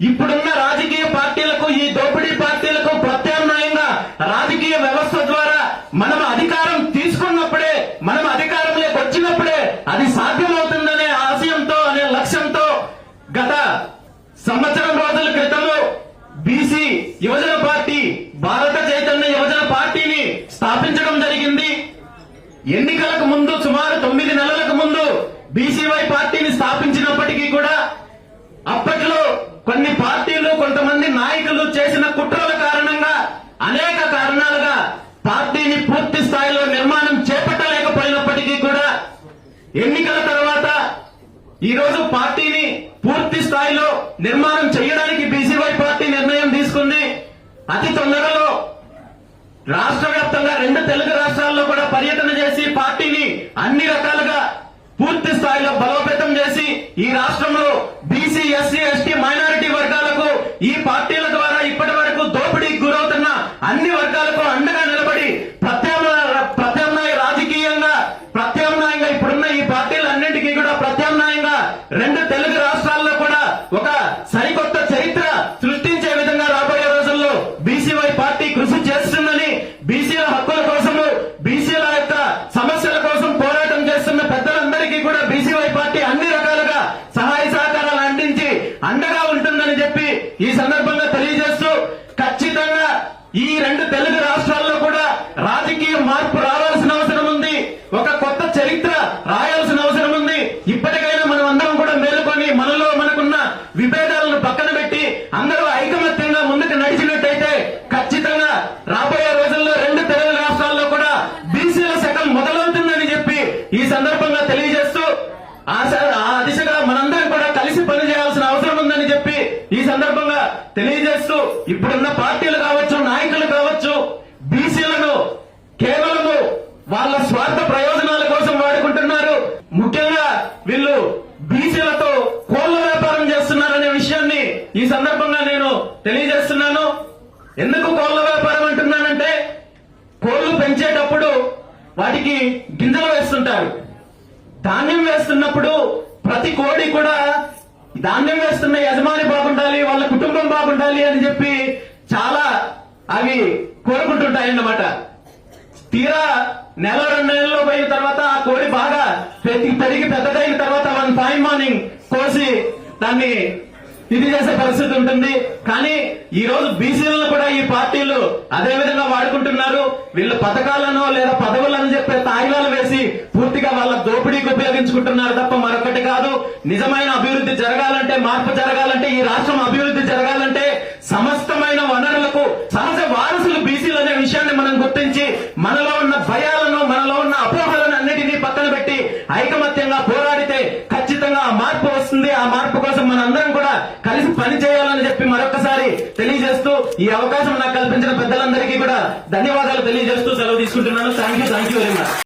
ఇప్పుడున్న రాజకీయ పార్టీలకు ఈ దోపిడీ పార్టీలకు ప్రత్యామ్నాయంగా రాజకీయ వ్యవస్థ ద్వారా మనం అధికారం తీసుకున్నప్పుడే మనం అధికారంలోకి వచ్చినప్పుడే అది సాధ్యమవుతుందనే ఆశయంతో అనే లక్ష్యంతో గత సంవత్సరం రోజుల క్రితము బీసీ యువజన పార్టీ భారత చైతన్య యువజన పార్టీని స్థాపించడం జరిగింది. ఎన్నికలకు ముందు సుమారు తొమ్మిది నెలలకు ముందు బీసీవై పార్టీని కొన్ని పార్టీలు కొంతమంది నాయకులు చేసిన కుట్రల కారణంగా అనేక కారణాలుగా పార్టీని పూర్తి స్థాయిలో నిర్మాణం చేపట్టలేకపోయినప్పటికీ కూడా ఎన్నికల తర్వాత ఈ రోజు పార్టీని పూర్తి స్థాయిలో నిర్మాణం చేయడానికి బీసీవై పార్టీ నిర్ణయం తీసుకుంది. అతి తొందరలో రాష్ట్ర వ్యాప్తంగా రెండు తెలుగు రాష్ట్రాల్లో కూడా పర్యటన చేసి పార్టీని అన్ని రకాలుగా పూర్తి స్థాయిలో బలోపేతం చేసి ఈ రాష్ట్ర ఈ సందర్భంగా తెలియజేస్తూ ఖచ్చితంగా ఈ రెండు తెలుగు రాష్ట్రాల్లో కూడా రాజకీయ మార్పు రావాల్సిన అవసరం ఉంది ఒక కొత్త చరిత్ర రాయాల్సిన అవసరం ఉంది ఇప్పటికైనా మనం అందరం కూడా మేలుకొని మనలో మనకున్న విభేదాలను పక్కన పెట్టి అందరూ ఐకమత్యంగా ముందుకు నడిచినట్టయితే ఖచ్చితంగా రాబోయే రోజుల్లో రెండు తెలుగు రాష్ట్రాల్లో కూడా బీసీల శకం మొదలవుతుందని చెప్పి ఈ సందర్భంగా తెలియజేస్తూ ఆ స- ఆ దిశగా మనందరం కూడా కలిసి పనిచేయాల్సిన అవసరం ఉందని చెప్పి ఈ సందర్భంగా తెలియజేస్తూ ఇప్పుడున్న పార్టీలు కావచ్చు నాయకులు కావచ్చు బీసీలను కేవలము వాళ్ళ స్వార్థ ప్రయోజనాల కోసం వాడుకుంటున్నారు. ముఖ్యంగా వీళ్ళు బీసీలతో కోళ్ళ వ్యాపారం చేస్తున్నారనే విషయాన్ని ఈ సందర్భంగా నేను తెలియజేస్తున్నాను. ఎందుకు కోళ్ళ వ్యాపారం అంటున్నానంటే కోళ్ళు పెంచేటప్పుడు వాటికి గింజలు వేస్తుంటారు. ధాన్యం వేస్తున్నప్పుడు ప్రతి కోడి కూడా ధాన్యం వేస్తున్న యజమాని బాగుండాలి వాళ్ళ కుటుంబం బాగుండాలి అని చెప్పి చాలా అవి కోరుకుంటుంటాయన్నమాట. తీరా నెల రెండు నెలల్లో పోయిన తర్వాత ఆ కోడి బాగా పెరిగి పెద్దదైన తర్వాత వన్ ఫైన్ మార్నింగ్ కోసి దాన్ని ఇది చేసే పరిస్థితి ఉంటుంది. కానీ ఈ రోజు బీసీలను కూడా ఈ పార్టీలు అదే విధంగా వాడుకుంటున్నారు. వీళ్ళు పథకాలను లేదా పదవులను చెప్పే తాయిలాలు వేసి పూర్తిగా వాళ్ళ దోపిడీకి ఉపయోగించుకుంటున్నారు తప్ప మరొకటి కాదు. నిజమైన అభివృద్ధి జరగాలంటే మార్పు జరగాలంటే ఈ రాష్ట్రం అభివృద్ధి జరగాలంటే సమస్తమైన వనరులకు సహజ వారసులు బీసీలు అనే విషయాన్ని మనం గుర్తించి మనలో ఉన్న భయాలను మనలో ఉన్న అపోహలను అన్నిటినీ పక్కన పెట్టి ఐకమత్యంగా పోరాడితే కలిసి పని చేయాలని చెప్పి మరొకసారి తెలియజేస్తూ ఈ అవకాశం నాకు కల్పించిన పెద్దలందరికీ కూడా ధన్యవాదాలు తెలియజేస్తూ సెలవు తీసుకుంటున్నాను. Thank you thank you very much